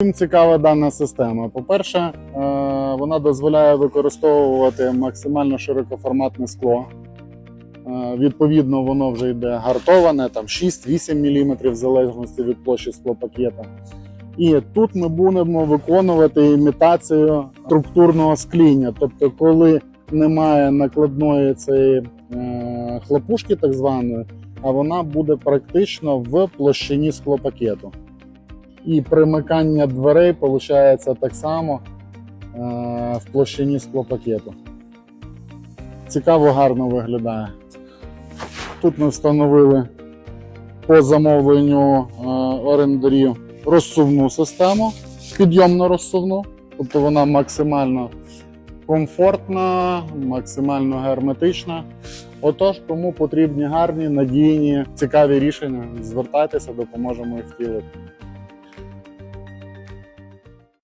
Чим цікава дана система? По-перше, е, вона дозволяє використовувати максимально широкоформатне скло. Е, Відповідно, воно вже йде гартоване, там 6-8 мм в залежності від площі склопакета. І тут ми будемо виконувати імітацію структурного скління. Тобто, коли немає накладної цієї е, хлопушки, так званої, а вона буде практично в площині склопакету. І примикання дверей виходить так само е, в площині склопакету. Цікаво, гарно виглядає. Тут ми встановили по замовленню е, орендарів розсувну систему, підйомно розсувну, тобто вона максимально комфортна, максимально герметична. Отож, кому потрібні гарні, надійні, цікаві рішення, звертайтеся, допоможемо їх втілити.